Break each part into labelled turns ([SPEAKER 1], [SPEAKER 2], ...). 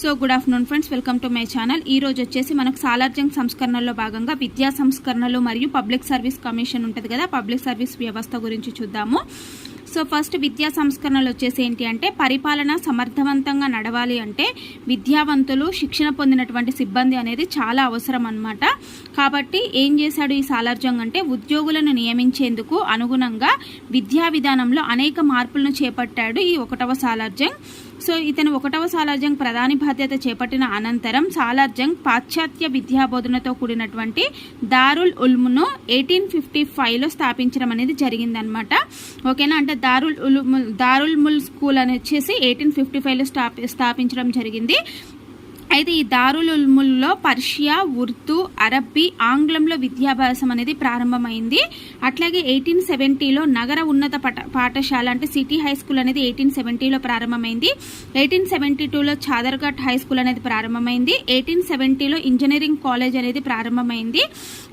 [SPEAKER 1] So good afternoon friends welcome to my channel ఈ రోజు వచ్చేసి మనకు సాలార్జంగ్ సంస్కరణలో భాగంగా విద్యా సంస్కరణలు మరియు పబ్లిక్ సర్వీస్ కమిషన్ ఉంటుంది కదా. పబ్లిక్ సర్వీస్ వ్యవస్థ గురించి చూద్దాము. సో ఫస్ట్ విద్యా సంస్కరణలు వచ్చేసి ఏంటి అంటే పరిపాలన సమర్థవంతంగా నడవాలి అంటే విద్యావంతులు శిక్షణ పొందినటువంటి సిబ్బంది అనేది చాలా అవసరం అనమాట కాబట్టి ఏం చేశాడు ఈ సాలార్జంగ్ అంటే ఉద్యోగులను నియమించేందుకు అనుగుణంగా విద్యా విధానంలో అనేక మార్పులను చేపట్టాడు ఈ ఒకటవ సాలార్జంగ్. సో ఇతను ఒకటవ సాలార్జంగ్ ప్రధాని బాధ్యత చేపట్టిన అనంతరం సాలార్జంగ్ పాశ్చాత్య విద్యా బోధనతో కూడినటువంటి దారుల్ ఉల్మును ఎయిటీన్ ఫిఫ్టీ ఫైవ్లో స్థాపించడం అనేది జరిగిందనమాట ఓకేనా? అంటే దారుల్ ఉల్ దారుల్ ముల్ స్కూల్ అని వచ్చేసి ఎయిటీన్ ఫిఫ్టీ ఫైవ్లో స్థాపి స్థాపించడం జరిగింది. అయితే ఈ దారుల్ పర్షియా ఉర్దూ అరబ్బీ ఆంగ్లంలో విద్యాభ్యాసం అనేది ప్రారంభమైంది. అట్లాగే ఎయిటీన్ సెవెంటీలో నగర ఉన్నత పాఠశాల అంటే సిటీ హై స్కూల్ అనేది ఎయిటీన్ సెవెంటీలో ప్రారంభమైంది. ఎయిటీన్ సెవెంటీ టూలో చాదర్ఘట్ హై స్కూల్ అనేది ప్రారంభమైంది. ఎయిటీన్ సెవెంటీలో ఇంజనీరింగ్ కాలేజ్ అనేది ప్రారంభమైంది.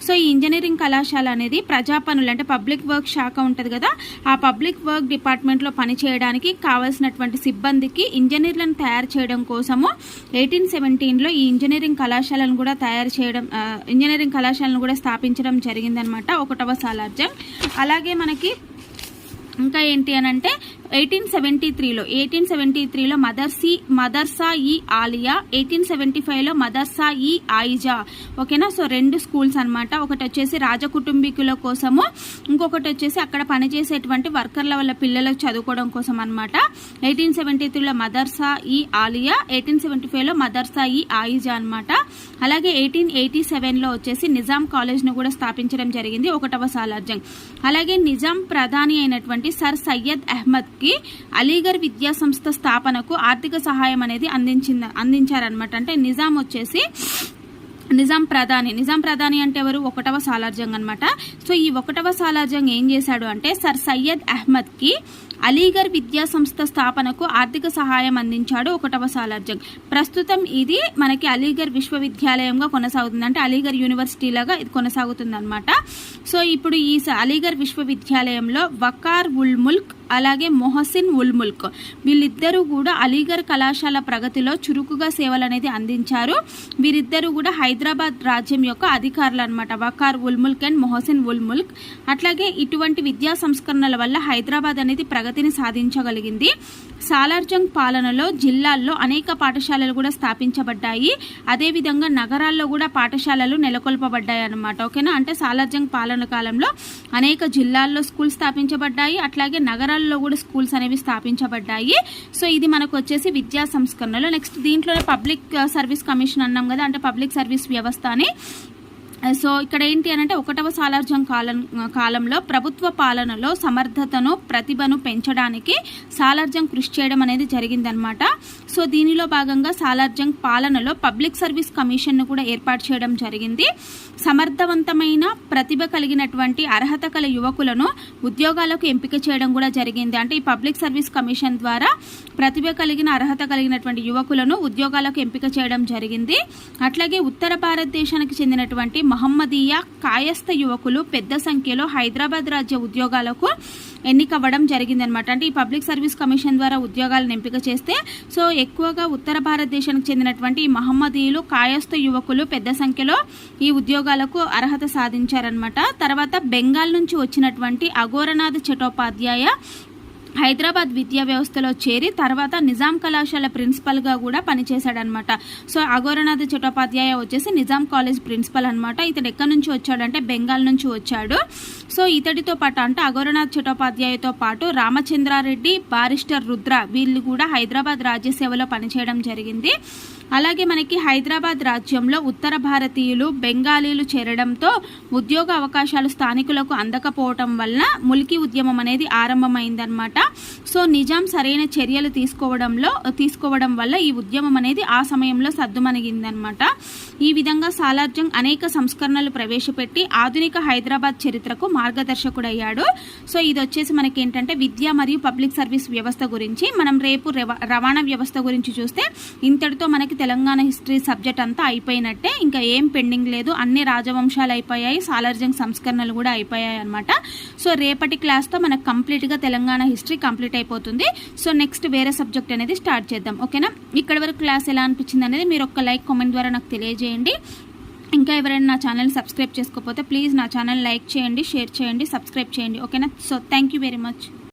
[SPEAKER 1] సో ఈ ఇంజనీరింగ్ కళాశాల అనేది ప్రజా పనులు అంటే పబ్లిక్ వర్క్ శాఖ ఉంటుంది కదా ఆ పబ్లిక్ వర్క్ డిపార్ట్మెంట్లో పనిచేయడానికి కావాల్సినటువంటి సిబ్బందికి ఇంజనీర్లను తయారు చేయడం కోసము ఎయిటీన్ సెవెంటీన్లో ఈ ఇంజనీరింగ్ కళాశాలను కూడా తయారు చేయడం ఇంజనీరింగ్ కళాశాలను కూడా స్థాపించడం జరిగిందనమాట ఒకటవ సాలార్జంగ్ అలాగే మనకి ఇంకా ఏంటి అని అంటే ఎయిటీన్ సెవెంటీ త్రీలో ఎయిటీన్ సెవెంటీ త్రీలో మదర్సీ మదర్సా ఈ ఆలియా ఎయిటీన్ సెవెంటీ ఫైవ్లో మదర్సా ఈ ఆయిజా ఓకేనా సో రెండు స్కూల్స్ అనమాట ఒకటి వచ్చేసి రాజకుటుంబీకుల కోసము ఇంకొకటి వచ్చేసి అక్కడ పనిచేసేటువంటి వర్కర్ల వల్ల పిల్లలకు చదువుకోవడం కోసం అనమాట ఎయిటీన్ సెవెంటీ త్రీలో మదర్సా ఈ ఆలియా ఎయిటీన్ సెవెంటీ ఫైవ్లో మదర్సా ఈ ఆయిజా అనమాట అలాగే ఎయిటీన్ ఎయిటీ సెవెన్లో వచ్చేసి నిజాం కాలేజ్ను కూడా స్థాపించడం జరిగింది ఒకటవ సాలార్జంగ్. అలాగే నిజాం ప్రధాని అయినటువంటి సర్ సయ్యద్ అహ్మద్కి అలీగర్ విద్యా సంస్థ స్థాపనకు ఆర్థిక సహాయం అనేది అందించింది అందించారనమాట అంటే నిజాం వచ్చేసి నిజాం ప్రధాని. నిజాం ప్రధాని అంటే ఎవరు? ఒకటవ సాలార్జంగ్ అనమాట సో ఈ ఒకటవ సాలార్జంగ్ ఏం చేశాడు అంటే సర్ సయ్యద్ అహ్మద్కి అలీగర్ విద్యా సంస్థ స్థాపనకు ఆర్థిక సహాయం అందించాడు ఒకటవ సాలార్జంగ్. ప్రస్తుతం ఇది మనకి అలీగర్ విశ్వవిద్యాలయంగా కొనసాగుతుంది అంటే అలీగర్ యూనివర్సిటీ లాగా ఇది కొనసాగుతుంది అనమాట సో ఇప్పుడు ఈ స- అలీగర్ విశ్వవిద్యాలయంలో వకార్ ఉల్ ముల్క్ అలాగే మొహసిన్ ఉల్ ముల్క్ వీళ్ళిద్దరూ కూడా అలీగర్ కళాశాల ప్రగతిలో చురుకుగా సేవలు అనేది అందించారు. వీరిద్దరూ కూడా హైదరాబాద్ రాజ్యం యొక్క అధికారులు అనమాట వకార్ ఉల్ ముల్క్ అండ్ మొహసిన్ ఉల్ ముల్క్ అట్లాగే ఇటువంటి విద్యా సంస్కరణల వల్ల హైదరాబాద్ అనేది ప్రగతిని సాధించగలిగింది. సాలార్జంగ్ పాలనలో జిల్లాల్లో అనేక పాఠశాలలు కూడా స్థాపించబడ్డాయి. అదేవిధంగా నగరాల్లో కూడా పాఠశాలలు నెలకొల్పబడ్డాయి అనమాట ఓకేనా? అంటే సాలార్జంగ్ పాలన కాలంలో అనేక జిల్లాల్లో స్కూల్ స్థాపించబడ్డాయి. అట్లాగే నగరాల్లో కూడా స్కూల్స్ అనేవి స్థాపించబడ్డాయి. సో ఇది మనకు వచ్చేసి విద్యా సంస్కరణలు. నెక్స్ట్ దీంట్లోనే పబ్లిక్ సర్వీస్ కమిషన్ అన్నాం కదా అంటే పబ్లిక్ సర్వీస్ వ్యవస్థ అని. సో ఇక్కడ ఏంటి అని అంటే ఒకటవ సాలార్జం కాలం కాలంలో ప్రభుత్వ పాలనలో సమర్థతను ప్రతిభను పెంచడానికి సాలార్జం కృషి చేయడం అనేది జరిగిందనమాట సో దీనిలో భాగంగా సాలార్జం పాలనలో పబ్లిక్ సర్వీస్ కమిషన్ను కూడా ఏర్పాటు చేయడం జరిగింది. సమర్థవంతమైన ప్రతిభ కలిగినటువంటి అర్హత కల యువకులను ఉద్యోగాలకు ఎంపిక చేయడం కూడా జరిగింది. అంటే ఈ పబ్లిక్ సర్వీస్ కమిషన్ ద్వారా ప్రతిభ కలిగిన అర్హత కలిగినటువంటి యువకులను ఉద్యోగాలకు ఎంపిక చేయడం జరిగింది. అట్లాగే ఉత్తర భారతదేశానికి చెందినటువంటి మహమ్మదీయ కాయస్థ యువకులు పెద్ద సంఖ్యలో హైదరాబాద్ రాజ్య ఉద్యోగాలకు ఎన్నికవ్వడం జరిగిందనమాట అంటే ఈ పబ్లిక్ సర్వీస్ కమిషన్ ద్వారా ఉద్యోగాలను ఎంపిక చేస్తే సో ఎక్కువగా ఉత్తర భారతదేశానికి చెందినటువంటి ఈ మహమ్మదీయులు కాయస్థ యువకులు పెద్ద సంఖ్యలో ఈ ఉద్యోగాలకు అర్హత సాధించారనమాట తర్వాత బెంగాల్ నుంచి వచ్చినటువంటి అఘోరనాథ్ చటోపాధ్యాయ హైదరాబాద్ విద్యా వ్యవస్థలో చేరి తర్వాత నిజాం కళాశాల ప్రిన్సిపల్గా కూడా పనిచేశాడనమాట సో అఘోరనాథ్ చటోపాధ్యాయ వచ్చేసి నిజాం కాలేజ్ ప్రిన్సిపల్ అనమాట ఇతడు ఎక్కడి నుంచి వచ్చాడంటే బెంగాల్ నుంచి వచ్చాడు. సో ఇతడితో పాటు అంటే అఘోరనాథ్ చటోపాధ్యాయతో పాటు రామచంద్రారెడ్డి బారిస్టర్ రుద్ర వీళ్ళు కూడా హైదరాబాద్ రాజ్యసేవలో పనిచేయడం జరిగింది. అలాగే మనకి హైదరాబాద్ రాజ్యంలో ఉత్తర భారతీయులు బెంగాలీలు చేరడంతో ఉద్యోగ అవకాశాలు స్థానికులకు అందకపోవటం వల్ల ములికి ఉద్యమం అనేది ఆరంభమైందనమాట సో నిజాం సరైన చర్యలు తీసుకోవడంలో తీసుకోవడం వల్ల ఈ ఉద్యమం అనేది ఆ సమయంలో సద్దుమణిగిందనమాట ఈ విధంగా సాలార్జంగ్ అనేక సంస్కరణలు ప్రవేశపెట్టి ఆధునిక హైదరాబాద్ చరిత్రకు మార్గదర్శకుడయ్యాడు. సో ఇది వచ్చేసి మనకి ఏంటంటే విద్య మరియు పబ్లిక్ సర్వీస్ వ్యవస్థ గురించి మనం రేపు రవాణా వ్యవస్థ గురించి చూస్తే ఇంతటితో మనకి తెలంగాణ హిస్టరీ సబ్జెక్ట్ అంతా అయిపోయినట్టే ఇంకా ఏం పెండింగ్ లేదు అన్ని రాజవంశాలు అయిపోయాయి సాలార్జంగ్ సంస్కరణలు కూడా అయిపోయాయి అనమాట సో రేపటి క్లాస్తో మనకు కంప్లీట్గా తెలంగాణ హిస్టరీ హిస్టరీ కంప్లీట్ అయిపోతుంది. సో నెక్స్ట్ వేరే సబ్జెక్ట్ అనేది స్టార్ట్ చేద్దాం. ఓకేనా? ఇక్కడ వరకు క్లాస్ ఎలా అనిపించింది అనేది మీరు ఒక లైక్ కామెంట్ ద్వారా నాకు తెలియజేయండి. ఇంకా ఎవరైనా నా ఛానల్ సబ్స్క్రైబ్ చేసుకోకపోతే ప్లీజ్ నా ఛానల్ లైక్ చేయండి షేర్ చేయండి సబ్స్క్రైబ్ చేయండి. ఓకేనా? So thank you very much.